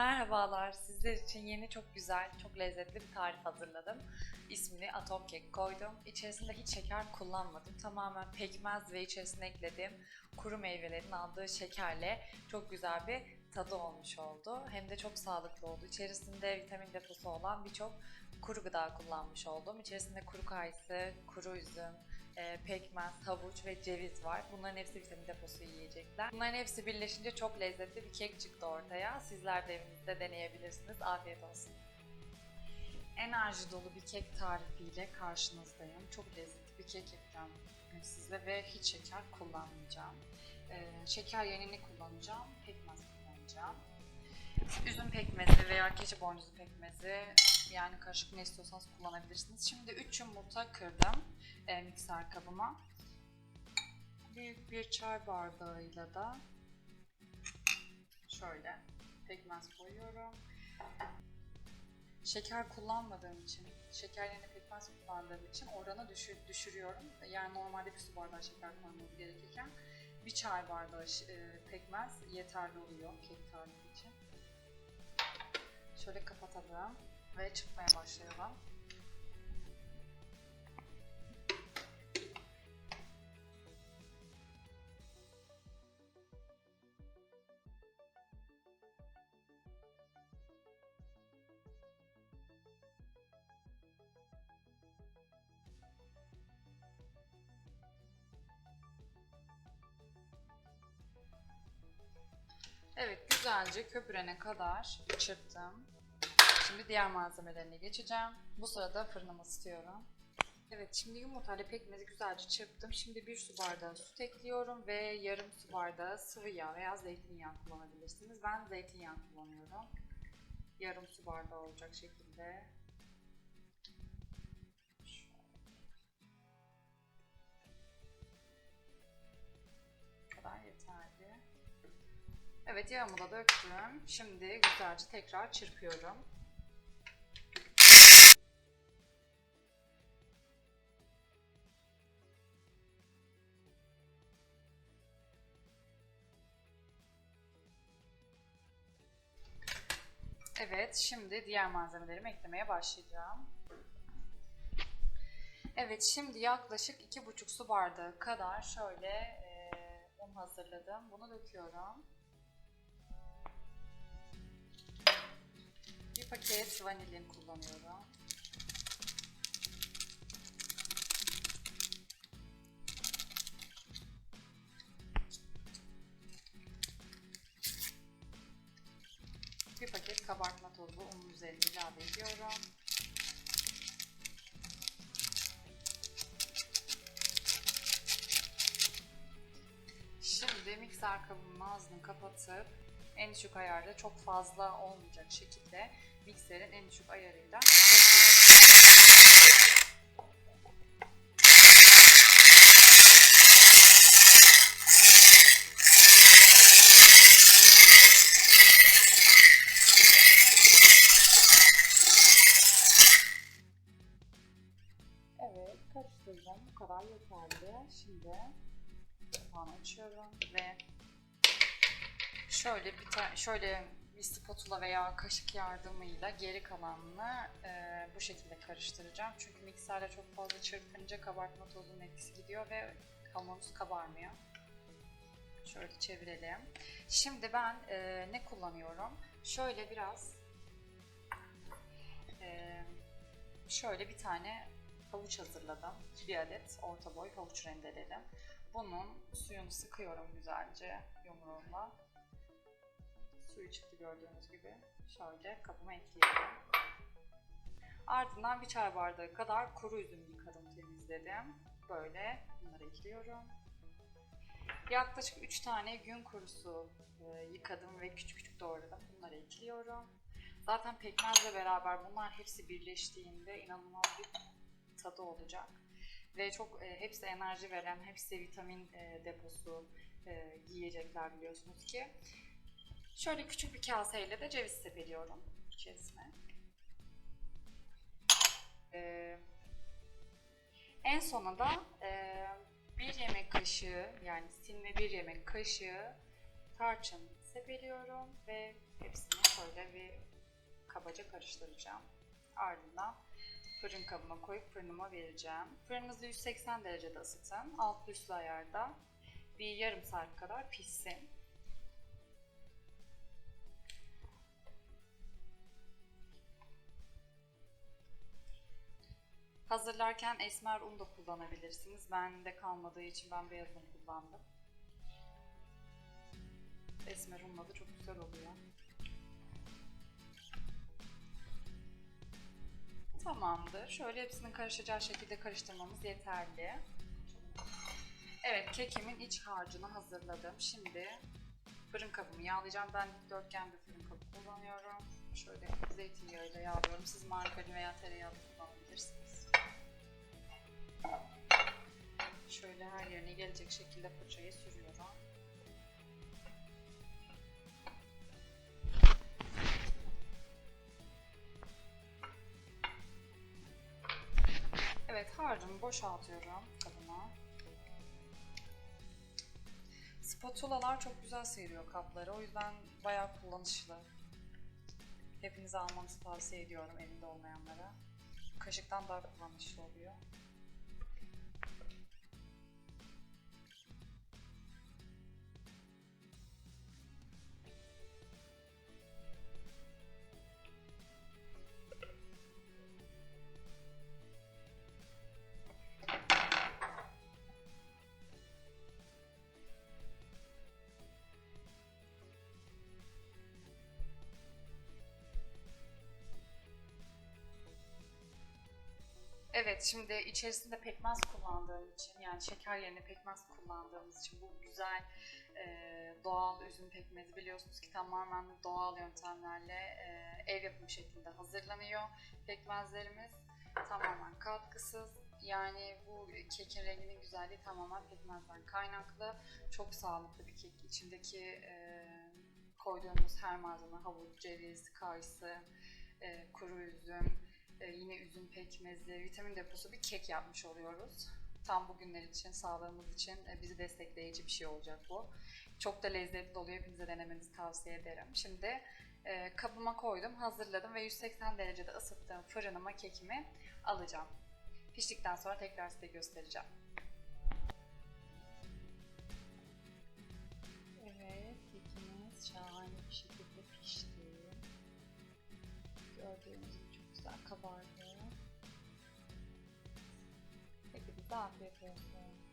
Merhabalar, sizler için yeni çok güzel, çok lezzetli bir tarif hazırladım. İsmini atom kek koydum. İçerisinde hiç şeker kullanmadım. Tamamen pekmez ve içerisine eklediğim kuru meyvelerin aldığı şekerle çok güzel bir tadı olmuş oldu. Hem de çok sağlıklı oldu. İçerisinde vitamin deposu olan birçok kuru gıda kullanmış oldum. İçerisinde kuru kayısı, kuru üzüm, e, pekmez, havuç ve ceviz var. Bunların hepsi vitamin deposu yiyecekler. Bunların hepsi birleşince çok lezzetli bir kek çıktı ortaya. Sizler de evinizde deneyebilirsiniz. Afiyet olsun. Enerji dolu bir kek tarifiyle karşınızdayım. Çok lezzetli bir kek yapacağım size ve hiç şeker kullanmayacağım. E, şeker yerine kullanacağım, pekmez kullanacağım. Üzüm veya keçi boynuzu pekmezi yani karışık ne istiyorsanız kullanabilirsiniz. Şimdi 3 yumurta kırdım e, mikser kabıma. Büyük bir çay bardağıyla da şöyle pekmez koyuyorum. Şeker kullanmadığım için, şeker yerine pekmez kullandığım için oranı düşür, düşürüyorum. Yani normalde bir su bardağı şeker kullanmamız gerekirken bir çay bardağı e, pekmez yeterli oluyor kek tarifi için. Şöyle kapatalım ve çıkmaya başlayalım. Evet, güzelce köpürene kadar çırptım. Şimdi diğer malzemelerine geçeceğim. Bu sırada fırınımı ısıtıyorum. Evet, şimdi yumurtayla pekmezi güzelce çırptım. Şimdi bir su bardağı süt ekliyorum ve yarım su bardağı sıvı yağ veya zeytinyağı kullanabilirsiniz. Ben zeytinyağı kullanıyorum. Yarım su bardağı olacak şekilde. Bu kadar yeterli. Evet yağımı da döktüm. Şimdi güzelce tekrar çırpıyorum. Evet, şimdi diğer malzemelerimi eklemeye başlayacağım. Evet, şimdi yaklaşık 2,5 su bardağı kadar şöyle e, un hazırladım. Bunu döküyorum. Bir paket vanilin kullanıyorum. İlave ediyorum. Şimdi mikser kabının ağzını kapatıp en düşük ayarda çok fazla olmayacak şekilde mikserin en düşük ayarıyla çırpıyorum. Karıştırdım. Bu kadar yeterli. Şimdi kapağını açıyorum ve şöyle bir ta- şöyle bir spatula veya kaşık yardımıyla geri kalanını e, bu şekilde karıştıracağım. Çünkü mikserle çok fazla çırpınca kabartma tozunun etkisi gidiyor ve hamurumuz kabarmıyor. Şöyle çevirelim. Şimdi ben e, ne kullanıyorum? Şöyle biraz e, şöyle bir tane havuç hazırladım. Bir adet orta boy havuç rendeledim. Bunun suyunu sıkıyorum güzelce yumruğumla. Suyu çıktı gördüğünüz gibi. Şöyle kabıma ekliyorum. Ardından bir çay bardağı kadar kuru üzüm yıkadım, temizledim. Böyle bunları ekliyorum. Yaklaşık 3 tane gün kurusu e, yıkadım ve küçük küçük doğradım. Bunları ekliyorum. Zaten pekmezle beraber bunlar hepsi birleştiğinde inanılmaz bir tadı olacak. Ve çok e, hepsi enerji veren, hepsi vitamin e, deposu e, yiyecekler biliyorsunuz ki. Şöyle küçük bir kaseyle de ceviz sepeliyorum içerisine. Ee, en sona da e, bir yemek kaşığı yani silme bir yemek kaşığı tarçın sepeliyorum ve hepsini şöyle kabaca karıştıracağım. Ardından fırın kabıma koyup fırınıma vereceğim. Fırınınızı 180 derecede ısıtın. Altlı üstlü ayarda bir yarım saat kadar pişsin. Hazırlarken esmer un da kullanabilirsiniz. Bende kalmadığı için ben beyaz un kullandım. Esmer unla da çok güzel oluyor. Tamamdır. Şöyle hepsinin karışacağı şekilde karıştırmamız yeterli. Evet, kekimin iç harcını hazırladım. Şimdi fırın kabımı yağlayacağım. Ben dikdörtgen bir fırın kabı kullanıyorum. Şöyle zeytinyağıyla yağlıyorum. Siz margarin veya tereyağı kullanabilirsiniz. Şöyle her yerine gelecek şekilde fırçayı sürüyorum. Harcımı boşaltıyorum kabıma. Spatulalar çok güzel sıyırıyor kapları. O yüzden bayağı kullanışlı. Hepinize almanızı tavsiye ediyorum elinde olmayanlara. Kaşıktan daha kullanışlı oluyor. Evet, şimdi içerisinde pekmez kullandığım için, yani şeker yerine pekmez kullandığımız için bu güzel e, doğal üzüm pekmezi biliyorsunuz ki tamamen doğal yöntemlerle e, ev yapımı şeklinde hazırlanıyor. Pekmezlerimiz tamamen katkısız. Yani bu kekin renginin güzelliği tamamen pekmezden kaynaklı. Çok sağlıklı bir kek. İçindeki e, koyduğumuz her malzeme havuç, ceviz, kayısı, e, kuru üzüm, yine üzüm pekmezi, vitamin deposu bir kek yapmış oluyoruz. Tam bugünler için, sağlığımız için e, bizi destekleyici bir şey olacak bu. Çok da lezzetli oluyor. Hepinize denemenizi tavsiye ederim. Şimdi e, kabıma koydum, hazırladım ve 180 derecede ısıttığım fırınıma kekimi alacağım. Piştikten sonra tekrar size göstereceğim. Evet, kekimiz şahane bir şekilde pişti. Gördüğünüz güzel kabardı. Hepinize afiyet olsun.